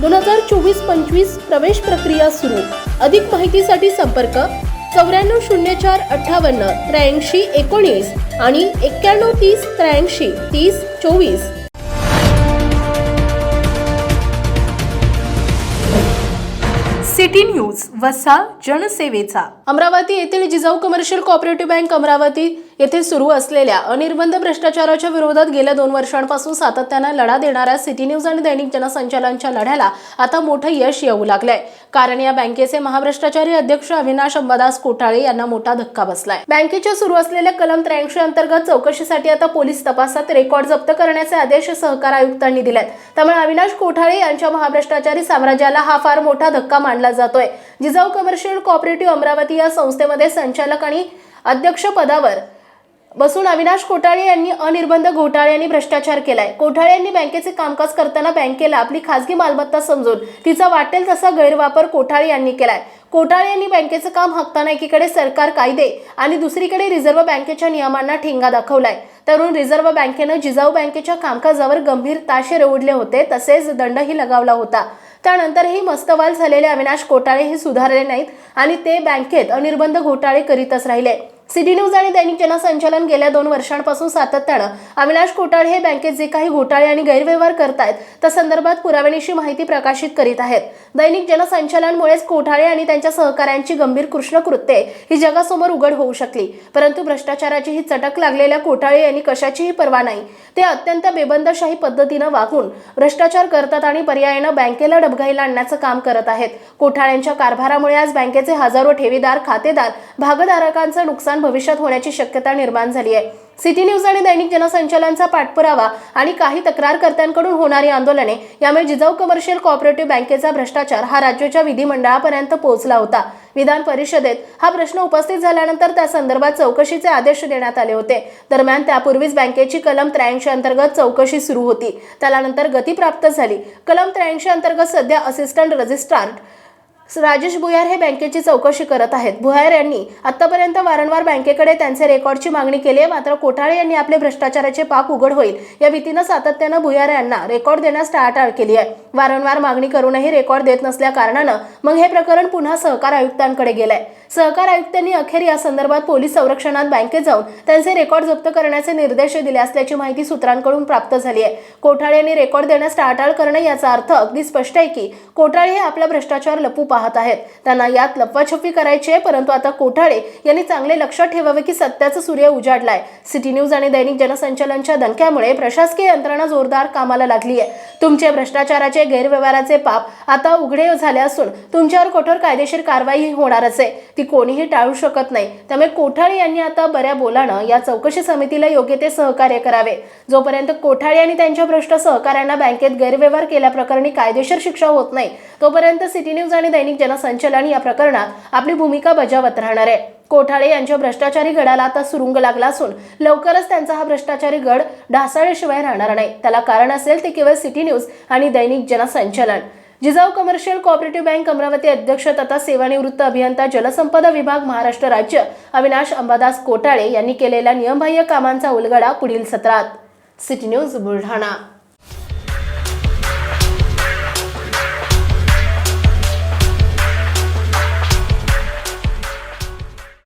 दोन हजार चोवीस पंचवीस प्रवेश प्रक्रिया सुरू. अधिक माहितीसाठी संपर्क चौऱ्याण्णव शून्य चार अठ्ठावन्न त्र्याऐंशी एकोणीस आणि एक्क्याण्णव तीस त्र्याऐंशी तीस चोवीस. सिटी न्यूज वसा जनसेवेचा. अमरावती येथील Jijau commercial cooperative bank Amravati येथे सुरू असलेल्या अनिर्बंध भ्रष्टाचाराच्या विरोधात गेल्या दोन वर्षांपासून सातत्यानं लढा देणाऱ्या सिटी न्यूज आणि दैनिक जनसंचालनच्या लढ्याला आता मोठं यश येऊ लागलंय. कारण या बँकेचे महाभ्रष्टाचारी अध्यक्ष अविनाश अंबादास कोठाळे यांना मोठा धक्का बसलाय. बँकेच्या सुरू असलेल्या कलम त्र्याऐंशी अंतर्गत चौकशीसाठी आता पोलीस तपासात रेकॉर्ड जप्त करण्याचे आदेश सहकार आयुक्तांनी दिलेत. त्यामुळे अविनाश कोठाळे यांच्या महाभ्रष्टाचारी साम्राज्याला हा फार मोठा धक्का मानला जातोय. जिजाऊ कमर्शियल कॉपरेटिव्ह अमरावती या संस्थेमध्ये संचालक आणि अध्यक्ष पदावर बसून अविनाश कोठाळे यांनी अनिर्बंध घोटाळे आणि भ्रष्टाचार केलाय. कोठाळे यांनी बँकेचे कामकाज करताना बँकेला आपली खासगी मालमत्ता समजून तिचा वाटेल तसा गैरवापर कोठाळे यांनी केलाय. कोठाळे यांनी बँकेचं काम हक्ताना एकीकडे सरकार कायदे आणि दुसरीकडे रिझर्व्ह बँकेच्या नियमांना ठेंगा दाखवलाय. तरुण रिझर्व्ह बँकेनं जिजाऊ बँकेच्या कामकाजावर गंभीर ताशे ओढले होते तसेच दंडही लगावला होता. त्यानंतरही मस्तवाल झालेले अविनाश कोटाळे हे सुधारले नाहीत आणि ते बँकेत अनिर्बंध घोटाळे करीतच राहिले. सिटी न्यूज आणि दैनिक जनसंचालन गेल्या दोन वर्षांपासून सातत्यानं अविनाश कोटाळे हे बँकेत जे काही घोटाळे आणि गैरव्यवहार करतायत त्या संदर्भात पुराव्यानिशी माहिती प्रकाशित करीत आहेत. दैनिक जनसंचालनमुळेच कोठाळे आणि त्यांच्या सहकाऱ्यांची गंभीर कृष्णकृत्ये ही जगासमोर उघड होऊ शकली. परंतु भ्रष्टाचाराची ही चटक लागलेल्या कोठाळे यांनी कशाचीही पर्वा नाही. ते अत्यंत बेबंदशाही पद्धतीनं वागून भ्रष्टाचार करतात आणि पर्यायानं बँकेला डबघाईला आणण्याचं काम करत आहेत. कोठाळ्यांच्या कारभारामुळे आज बँकेचे हजारो ठेवीदार खातेदार भागधारकांचं नुकसान भविष्यात होण्याची शक्यता निर्माण झाली आहे. सिटी न्यूज आणि दैनिक जनसंचालनचा पाठपुरावा आणि काही तक्रारकर्त्यांकडून होणारी आंदोलने यामुळे जिजाऊ कमर्शियल कॉपरेटिव्ह बँकेचा भ्रष्टाचार हा राज्याच्या विधिमंडळापर्यंत पोहोचला होता. विधान परिषदेत हा प्रश्न उपस्थित झाल्यानंतर त्या संदर्भात चौकशीचे आदेश देण्यात आले होते. दरम्यान त्यापूर्वीच बँकेची कलम त्र्याऐंशी अंतर्गत चौकशी सुरू होती. त्याला नंतर गती प्राप्त झाली. कलम त्र्याऐंशी अंतर्गत सध्या असिस्टंट रजिस्ट्रार राजेश भुयार हे बँकेची चौकशी करत आहेत. भुयार यांनी आतापर्यंत वारंवार बँकेकडे त्यांचे रेकॉर्डची मागणी केली आहे. मात्र कोठाळे यांनी आपले भ्रष्टाचाराचे पाप उघड होईल या भीतीनं सातत्यानं भुयार यांना रेकॉर्ड देण्यास टाळाटाळ केली आहे. वारंवार मागणी करूनही रेकॉर्ड देत नसल्या कारणानं मग हे प्रकरण पुन्हा सहकार आयुक्तांकडे गेलंय. सहकार आयुक्तांनी अखेर या संदर्भात पोलीस संरक्षणात बँकेत जाऊन त्यांचे रेकॉर्ड जप्त करण्याचे निर्देश दिले असल्याची माहिती सूत्रांकडून प्राप्त झाली आहे. कोठाळे यांनी रेकॉर्ड देण्यास टाळाटाळ करणे याचा अर्थ अगदी स्पष्ट आहे की कोठाळे हे आपला भ्रष्टाचार लपू पाहत आहेत. त्यांना यात लपवाछपी करायची आहे परंतु आता कोठाळे यांनी चांगले लक्षात ठेवावे की सत्याचं सूर्य उजाडलाय. सिटी न्यूज आणि दैनिक जनसंचालनच्या दणक्यामुळे प्रशासकीय यंत्रणा जोरदार कामाला लागली आहे. तुमचे भ्रष्टाचाराचे गैरव्यवहाराचे पाप आता उघडे झाले असून तुमच्यावर कठोर कायदेशीर कारवाई होणारच आहे. ती कोणीही टाळू शकत नाही. त्यामुळे कोठाळे यांनी आता बऱ्या बोलानं या चौकशी समितीला योग्य ते सहकार्य करावे. जोपर्यंत कोठाळे आणि त्यांच्या भ्रष्ट सहकाऱ्यांना बँकेत गैरव्यवहार केल्याप्रकरणी कायदेशीर शिक्षा होत नाही तोपर्यंत सिटी न्यूज आणि दैनिक जनसंचलन या प्रकरणात आपली भूमिका बजावत राहणार आहे. कोठाळे यांच्या भ्रष्टाचारी गडाला आता सुरुंग लागला असून लवकरच त्यांचा हा भ्रष्टाचारी गड ढासाळ्याशिवाय राहणार नाही. त्याला कारण असेल ते केवळ सिटी न्यूज आणि दैनिक जनसंचलन. Jijau commercial cooperative bank Amravati अध्यक्ष तथा सेवानिवृत्त अभियंता जलसंपदा विभाग महाराष्ट्र राज्य अविनाश अंबादास कोटाळे यांनी केलेल्या नियमबाह्य कामांचा उलगडा पुढील सत्रात. City news Buldhana.